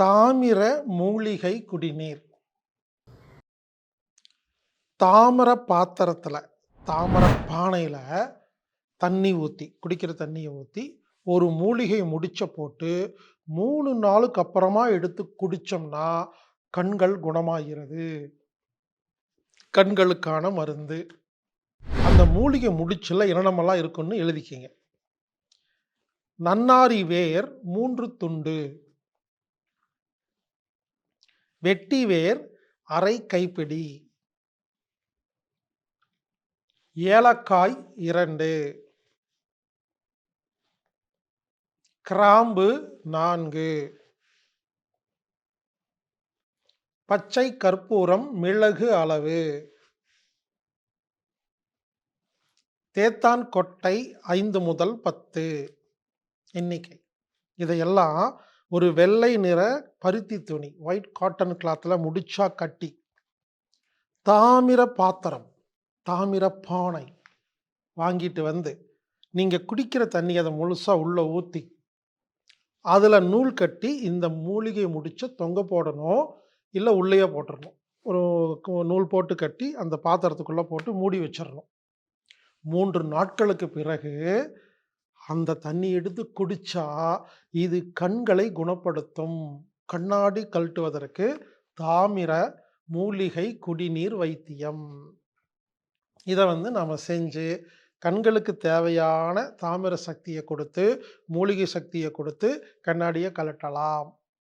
தாமிர மூலிகை குடிநீர். தாமர பாத்திரத்தில் தாமர பானையில் தண்ணி ஊற்றி குடிக்கிற தண்ணியை ஊற்றி ஒரு மூலிகை முடிச்ச போட்டு மூணு நாளுக்கு அப்புறமா எடுத்து குடித்தோம்னா கண்கள் குணமாகிறது. கண்களுக்கான மருந்து. அந்த மூலிகை முடிச்சில் என்னென்னமெல்லாம் இருக்குன்னு எழுதிக்கிங்க. நன்னாரி வேர் மூன்று துண்டு. வெட்டி வேர் அரை கைப்பிடி. ஏலக்காய் இரண்டு. கிராம்பு நான்கு. பச்சை கற்பூரம் மிளகு அளவு. தேத்தான் கொட்டை ஐந்து முதல் பத்து. எண்ணிக்கை இதையெல்லாம் ஒரு வெள்ளை நிற பருத்தி துணி ஒயிட் காட்டன் கிளாத்தில் முடிச்சா கட்டி. தாமிர பாத்திரம் தாமிர பானை வாங்கிட்டு வந்து நீங்கள் குடிக்கிற தண்ணி அதை முழுசாக உள்ளே ஊற்றி அதில் நூல் கட்டி இந்த மூலிகையை முடித்து தொங்க போடணும் இல்லை உள்ளேயே போட்டுடணும் ஒரு நூல் போட்டு கட்டி அந்த பாத்திரத்துக்குள்ளே போட்டு மூடி வச்சிடணும் மூன்று நாட்களுக்கு பிறகு அந்த தண்ணி எடுத்து குடிச்சா இது கண்களை குணப்படுத்தும். கண்ணாடி கழட்டுவதற்கு தாமிர மூலிகை குடிநீர் வைத்தியம். இதை வந்து நாம் செஞ்சு கண்களுக்கு தேவையான தாமிர சக்தியை கொடுத்து மூலிகை சக்தியை கொடுத்து கண்ணாடியை கழட்டலாம்.